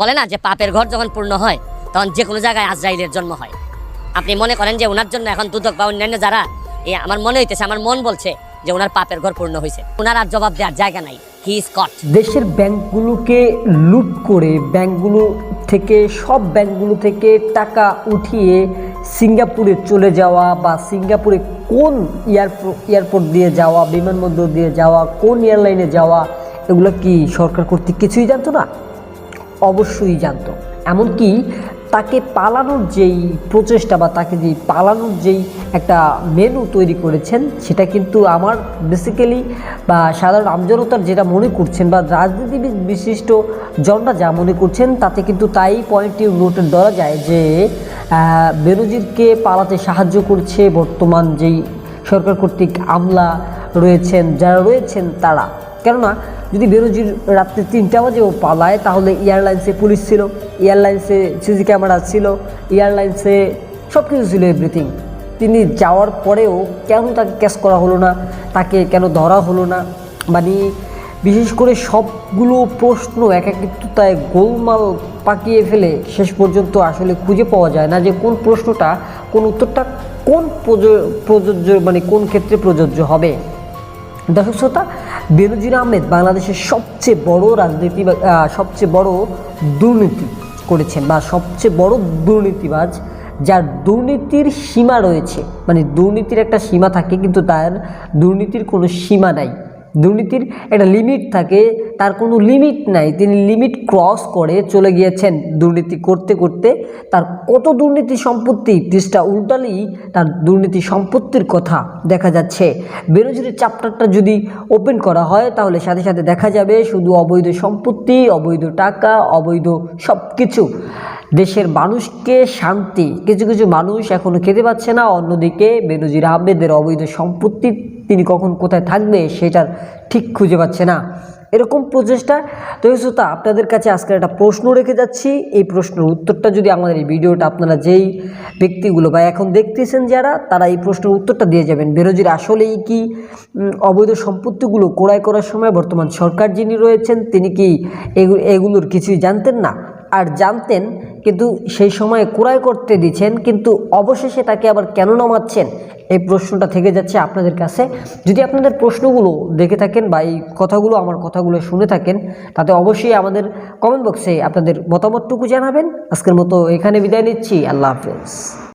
বলে না যে পাপের ঘর যখন পূর্ণ হয়, তখন যে কোনো জায়গায় আজরাইলের জন্ম হয়। আপনি মনে করেন যে ওনার জন্য এখন দুদক বা অন্যান্য যারা, এ আমার মনে হইতেছে, আমার মন বলছে যে ওনার পাপের ঘর পূর্ণ হয়েছে ওনার আর জবাব দেওয়ার জায়গা নাই। হি ইজ কট দেশের ব্যাংকগুলোকে লুট করে ব্যাংকগুলো থেকে, সব ব্যাংকগুলো থেকে টাকা উঠিয়ে সিঙ্গাপুরে চলে যাওয়া বা সিঙ্গাপুরে কোন এয়ারপোর্ট দিয়ে যাওয়া, বিমানবন্দর দিয়ে যাওয়া, কোন এয়ারলাইনে যাওয়া, এগুলো কি সরকার কর্তৃক কিছুই জানতো না? অবশ্যই জানত। এমনকি তাকে পালানোর যেই প্রচেষ্টা বা তাকে যেই পালানোর যেই একটা মেনু তৈরি করেছেন, সেটা কিন্তু আমার বেসিক্যালি বা সাধারণ আমজনতার যেটা মনে করছেন বা রাজনীতিবিদ বিশিষ্ট জনরা যা মনে করছেন, তাতে কিন্তু তাই পয়েন্টটি নোটের ধরা যায় যে বেনজিরকে পালাতে সাহায্য করছে বর্তমান যেই সরকার কর্তৃক আমলা রয়েছেন, যারা রয়েছেন তারা। কেননা, যদি বেরোজির রাত্রে তিনটা বাজেও পালায়, তাহলে এয়ারলাইন্সে পুলিশ ছিল, এয়ারলাইন্সে সিসি ক্যামেরা ছিল, এয়ারলাইন্সে সব কিছু ছিল এভরিথিং তিনি যাওয়ার পরেও কেন তাকে ক্যাচ করা হলো না, তাকে কেন ধরা হলো না? মানে বিশেষ করে সবগুলো প্রশ্ন এক একতায় গোলমাল পাকিয়ে ফেলে শেষ পর্যন্ত আসলে খুঁজে পাওয়া যায় না যে কোন প্রশ্নটা, কোন উত্তরটা কোন প্রযোজ্য মানে কোন ক্ষেত্রে প্রযোজ্য হবে। দর্শক শ্রোতা, বেনজির আহমেদ বাংলাদেশের সবচেয়ে বড় রাজনীতি সবচেয়ে বড় দুর্নীতি করেছেন বা সবচেয়ে বড় দুর্নীতিবাজ যার দুর্নীতির সীমা রয়েছে। মানে দুর্নীতির একটা সীমা থাকে কিন্তু তার দুর্নীতির কোনো সীমা নাই। দুর্নীতির একটা লিমিট থাকে, তার কোনো লিমিট নাই। তিনি লিমিট ক্রস করে চলে গিয়েছেন দুর্নীতি করতে করতে। তার কত দুর্নীতি সম্পত্তি, পৃষ্ঠা উল্টালেই তার দুর্নীতি সম্পত্তির কথা দেখা যাচ্ছে। বেরোজুরির চ্যাপ্টারটা যদি ওপেন করা হয়, তাহলে সাথে সাথে দেখা যাবে শুধু অবৈধ সম্পত্তি, অবৈধ টাকা, অবৈধ সব কিছু দেশের মানুষকে শান্তি। কিছু কিছু মানুষ এখনও খেতে পাচ্ছে না। অন্যদিকে বেনজির আহমেদের অবৈধ সম্পত্তি তিনি কখন কোথায় থাকবে সেটার ঠিক খুঁজে পাচ্ছে না। এরকম প্রচেষ্টা। তো শ্রোতা, আপনাদের কাছে আজকের একটা প্রশ্ন রেখে যাচ্ছি। এই প্রশ্নের উত্তরটা যদি আমাদের এই ভিডিওটা আপনারা যেই ব্যক্তিগুলো বা এখন দেখতেছেন যারা, তারা এই প্রশ্নের উত্তরটা দিয়ে যাবেন। বেরোজির আসলেই কি অবৈধ সম্পত্তিগুলো ক্রয় করার সময় বর্তমান সরকার যিনি রয়েছেন, তিনি কি এগুলোর কিছুই জানতেন না? আর জানতেন, কিন্তু সেই সময়ে ক্রয় করতে দিচ্ছেন, কিন্তু অবশেষে তাকে আবার কেন নামাচ্ছেন? এই প্রশ্নটা থেকে যাচ্ছে আপনাদের কাছে। যদি আপনাদের প্রশ্নগুলো দেখে থাকেন বা এই কথাগুলো, আমার কথাগুলো শুনে থাকেন, তাতে অবশ্যই আমাদের কমেন্ট বক্সে আপনাদের মতামতটুকু জানাবেন। আজকের মতো এখানে বিদায় নিচ্ছি। আল্লাহ হাফেজ।